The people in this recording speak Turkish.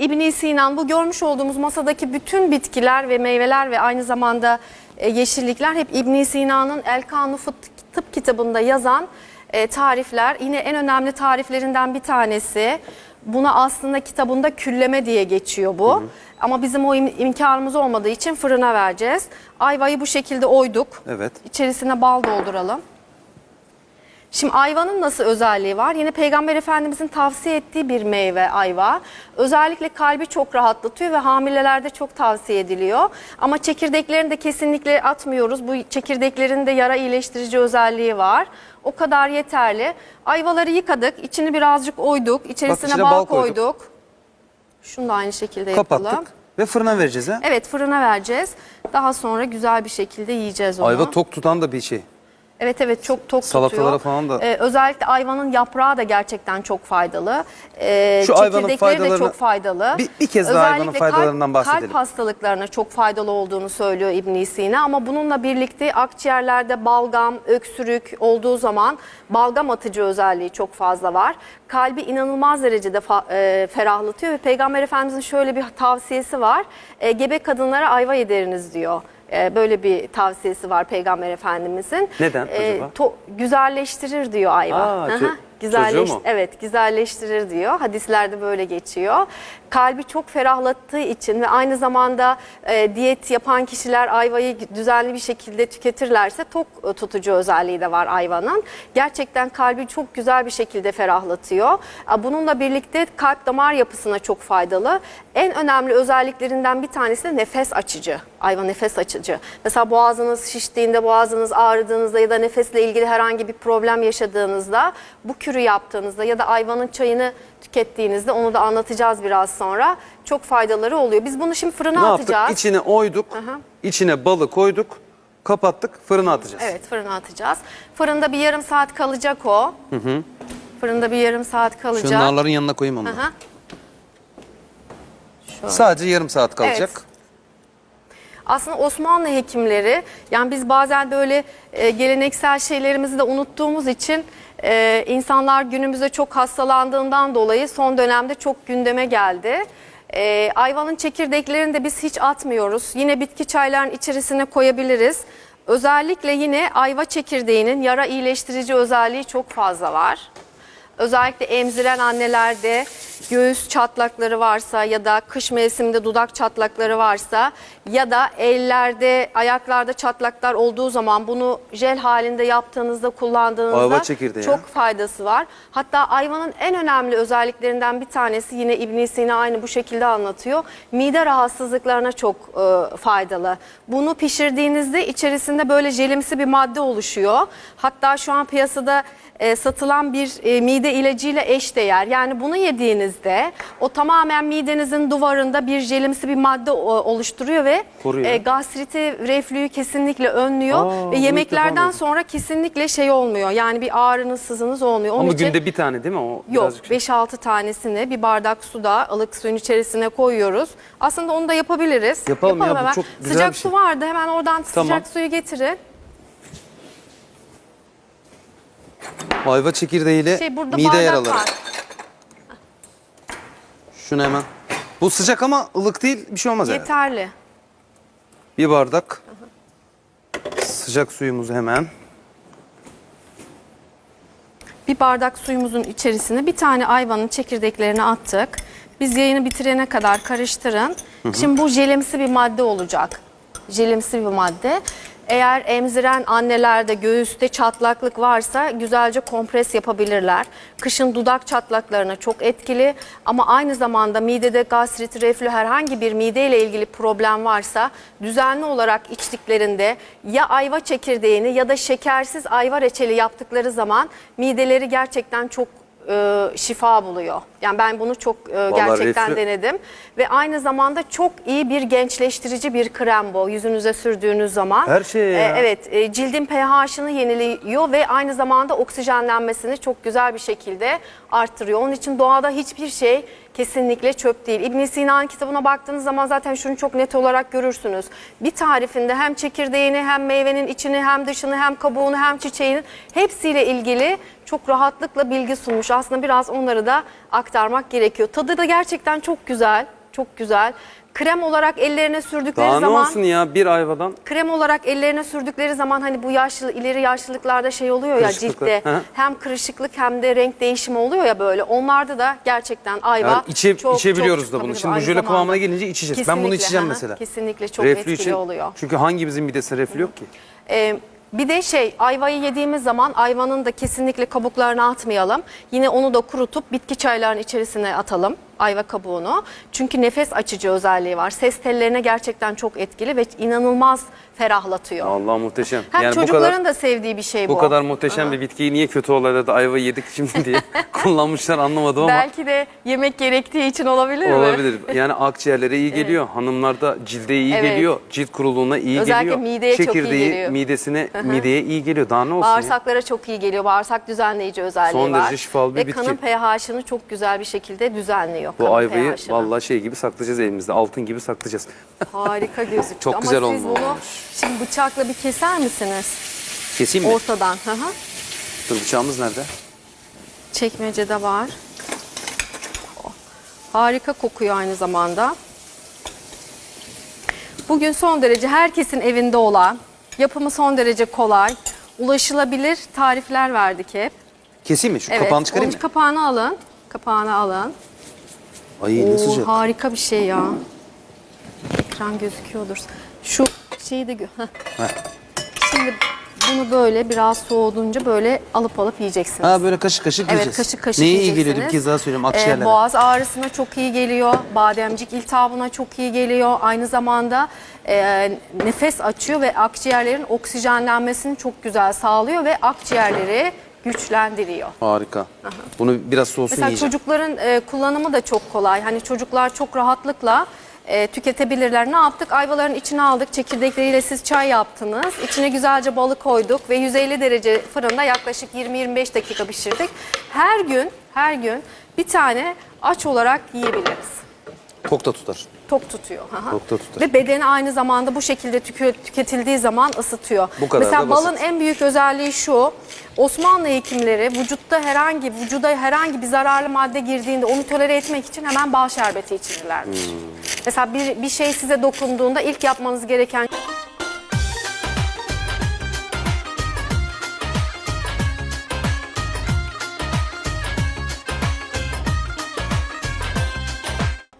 İbn Sinan bu görmüş olduğumuz masadaki bütün bitkiler ve meyveler ve aynı zamanda e, yeşillikler hep İbn Sina'nın El Kanu Fıt- Tıp kitabında yazan e, tarifler. Yine en önemli tariflerinden bir tanesi. Buna aslında kitabında külleme diye geçiyor bu. Ama bizim o im- imkanımız olmadığı için fırına vereceğiz. Ayvayı bu şekilde oyduk. Evet. İçerisine bal dolduralım. Şimdi ayvanın nasıl özelliği var? Yine Peygamber Efendimizin tavsiye ettiği bir meyve ayva. Özellikle kalbi çok rahatlatıyor ve hamilelerde çok tavsiye ediliyor. Ama çekirdeklerini de kesinlikle atmıyoruz. Bu çekirdeklerin de yara iyileştirici özelliği var. O kadar yeterli. Ayvaları yıkadık, içini birazcık oyduk, içerisine içine bal, bal koyduk. koyduk. Şunu da aynı şekilde yapalım. Kapattık ve fırına vereceğiz ha. Evet fırına vereceğiz. Daha sonra güzel bir şekilde yiyeceğiz onu. Ayva tok tutan da bir şey. Evet evet çok tok Salatalara tutuyor. falan da- Ee, özellikle ayvanın yaprağı da gerçekten çok faydalı. Ee, Şu ayvanın çekirdekleri de faydalarını- çok faydalı. Bir- bir kez daha ayvanın Özellikle faydalarından kalp, bahsedelim. Kalp hastalıklarına çok faydalı olduğunu söylüyor İbn Sina ama bununla birlikte akciğerlerde balgam, öksürük olduğu zaman balgam atıcı özelliği çok fazla var. Kalbi inanılmaz derecede fa- e, ferahlatıyor ve Peygamber Efendimizin şöyle bir tavsiyesi var. E, gebe kadınlara ayva yediriniz diyor. E, böyle bir tavsiyesi var Peygamber Efendimizin. Neden E, acaba? to- güzelleştirir diyor ayva. Aa, çö- Güzelleş, evet güzelleştirir diyor. Hadislerde böyle geçiyor. Kalbi çok ferahlattığı için ve aynı zamanda e, diyet yapan kişiler ayvayı düzenli bir şekilde tüketirlerse tok e, tutucu özelliği de var ayvanın. Gerçekten kalbi çok güzel bir şekilde ferahlatıyor. Bununla birlikte kalp damar yapısına çok faydalı. En önemli özelliklerinden bir tanesi de nefes açıcı. Ayva nefes açıcı. Mesela boğazınız şiştiğinde, boğazınız ağrıdığınızda ya da nefesle ilgili herhangi bir problem yaşadığınızda bu kürü yaptığınızda ya da ayvanın çayını tükettiğinizde onu da anlatacağız biraz sonra. Çok faydaları oluyor. Biz bunu şimdi fırına Ne atacağız. yaptık? İçine oyduk. Aha. içine balı koyduk. Kapattık. Fırına atacağız. Evet fırına atacağız. Fırında bir yarım saat kalacak o. Fırında bir yarım saat kalacak. Şu narların yanına koyayım onu. Aha. Şöyle. Sadece yarım saat kalacak. Evet. Aslında Osmanlı hekimleri yani biz bazen böyle e, geleneksel şeylerimizi de unuttuğumuz için e, insanlar günümüzde çok hastalandığından dolayı son dönemde çok gündeme geldi. E, ayvanın çekirdeklerini de biz hiç atmıyoruz. Yine bitki çayların içerisine koyabiliriz. Özellikle yine ayva çekirdeğinin yara iyileştirici özelliği çok fazla var. Özellikle emziren annelerde göğüs çatlakları varsa ya da kış mevsiminde dudak çatlakları varsa ya da ellerde, ayaklarda çatlaklar olduğu zaman bunu jel halinde yaptığınızda kullandığınızda çok faydası var. Hatta ayvanın en önemli özelliklerinden bir tanesi yine İbn Sina aynı bu şekilde anlatıyor. Mide rahatsızlıklarına çok e, faydalı. Bunu pişirdiğinizde içerisinde böyle jelimsi bir madde oluşuyor. Hatta şu an piyasada e, satılan bir e, mide ilacıyla eşdeğer. Yani bunu yediğinizde o tamamen midenizin duvarında bir jelimsi bir madde o- oluşturuyor ve Koruyor. e, gastriti, reflüyü kesinlikle önlüyor Aa, bunu ve ilk defa yemeklerden duydum. sonra kesinlikle şey olmuyor. Yani bir ağrınız, sızınız olmuyor. Onun Ama için günde bir tane değil mi? O yok birazcık şey. 5-6 tanesini bir bardak suda ılık suyun içerisine koyuyoruz. Aslında onu da yapabiliriz. Yapalım ya, bu hemen. çok güzel Sıcak bir şey. su vardı hemen oradan Tamam. sıcak suyu getirin. Ayva çekirdeğiyle Şey burada mide bardak yaraları. var. Şunu hemen. Bu sıcak ama ılık değil. Bir şey olmaz herhalde. Yeterli. Bir bardak sıcak suyumuzu hemen. Bir bardak suyumuzun içerisine bir tane ayvanın çekirdeklerini attık. Biz yayını bitirene kadar karıştırın. Şimdi bu jelimsi bir madde olacak. Jelimsi bir madde. Eğer emziren annelerde göğüste çatlaklık varsa güzelce kompres yapabilirler. Kışın dudak çatlaklarına çok etkili ama aynı zamanda midede gastrit, reflü herhangi bir mideyle ilgili problem varsa düzenli olarak içtiklerinde ya ayva çekirdeğini ya da şekersiz ayva reçeli yaptıkları zaman mideleri gerçekten çok e, şifa buluyor. Yani ben bunu çok e, gerçekten reflü- denedim ve aynı zamanda çok iyi bir gençleştirici bir krem bu yüzünüze sürdüğünüz zaman. Her şeye ya. E, evet, e, cildin pH'ını yeniliyor ve aynı zamanda oksijenlenmesini çok güzel bir şekilde arttırıyor. Onun için doğada hiçbir şey kesinlikle çöp değil. İbn Sina'nın kitabına baktığınız zaman zaten şunu çok net olarak görürsünüz. Bir tarifinde hem çekirdeğini hem meyvenin içini hem dışını hem kabuğunu hem çiçeğini hepsiyle ilgili çok rahatlıkla bilgi sunmuş. Aslında biraz onları da aktarmak gerekiyor. Tadı da gerçekten çok güzel, çok güzel. Krem olarak ellerine sürdükleri Daha ne zaman olsun ya bir ayvadan. krem olarak ellerine sürdükleri zaman hani bu yaşlı ileri yaşlılıklarda şey oluyor ya ciltte hı. hem kırışıklık hem de renk değişimi oluyor ya böyle. Onlarda da gerçekten ayva Yani içe- çok, içebiliyoruz çok da bunu. Şimdi bu jöle kıvamına gelince içeceğiz. Ben bunu Kesinlikle, içeceğim hı. mesela. Kesinlikle çok Reflü etkili için. oluyor. Çünkü hangimizin midesinde reflü yok ki? Ee, bir de şey ayvayı yediğimiz zaman ayvanın da kesinlikle kabuklarını atmayalım. Yine onu da kurutup bitki çaylarının içerisine atalım ayva kabuğunu. Çünkü nefes açıcı özelliği var. Ses tellerine gerçekten çok etkili ve inanılmaz ferahlatıyor. Allah muhteşem. Hem yani bu çocukların kadar da sevdiği bir şey bu. bu kadar muhteşem bir bitkiyi niye kötü olaylarda ayva yedik şimdi diye kullanmışlar anlamadım ama Belki de yemek gerektiği için olabilir mi? olabilir. Yani akciğerlere iyi geliyor. Hanımlarda cilde iyi Evet. geliyor. Cilt kuruluğuna iyi Özellikle geliyor. mideye çok iyi Çekirdeği geliyor. midesine mideye iyi geliyor. Daha ne olsun ya? Bağırsaklara çok iyi geliyor. Bağırsak düzenleyici özelliği Son var. derece şifalı bir Ve bitki. kanın pH'ını çok güzel bir şekilde düzenliyor. Bu kanın ayvayı pH'ını. vallahi şey gibi saklayacağız elimizde. Altın gibi saklayacağız. Harika gözüküyor. Çok Ama güzel siz olmuş. bunu şimdi bıçakla bir keser misiniz? Keseyim mi? Ortadan. Hı hı. Dur bıçağımız nerede? Çekmecede var. Harika kokuyor aynı zamanda. Bugün son derece herkesin evinde olan, yapımı son derece kolay, ulaşılabilir tarifler verdik hep. Keseyim mi? Şu kapağını çıkarayım mı? Kapağını alın. Kapağını alın. Ay ne sıcak. harika bir şey ya. Ekran gözüküyordur. Şu şeyi de Heh. Heh. Şimdi bunu böyle biraz soğudunca böyle alıp alıp yiyeceksiniz. Ha böyle kaşık kaşık Evet yiyeceğiz. kaşık kaşık Neye iyi geliyor bir kez daha söyleyeyim Ee, akciğerlere. boğaz ağrısına çok iyi geliyor. Bademcik iltihabına çok iyi geliyor. Aynı zamanda e, nefes açıyor ve akciğerlerin oksijenlenmesini çok güzel sağlıyor ve akciğerleri güçlendiriyor. Harika. Bunu biraz soğusun Mesela yiyeceğim. çocukların e, kullanımı da çok kolay. Hani çocuklar çok rahatlıkla e, tüketebilirler. Ne yaptık? Ayvaların içine aldık. Çekirdekleriyle siz çay yaptınız. İçine güzelce balık koyduk ve 150 derece fırında yaklaşık 20-25 dakika pişirdik. Her gün, her gün bir tane aç olarak yiyebiliriz. Tok da tutar. Tok tutuyor. Hı. Tok da tutar. Ve bedeni aynı zamanda bu şekilde tükü- tüketildiği zaman ısıtıyor. Bu kadar Mesela da basit. balın en büyük özelliği şu. Osmanlı hekimleri vücutta herhangi vücuda herhangi bir zararlı madde girdiğinde onu tolere etmek için hemen bal şerbeti içirirlermiş. Hmm. Mesela bir, bir şey size dokunduğunda ilk yapmanız gereken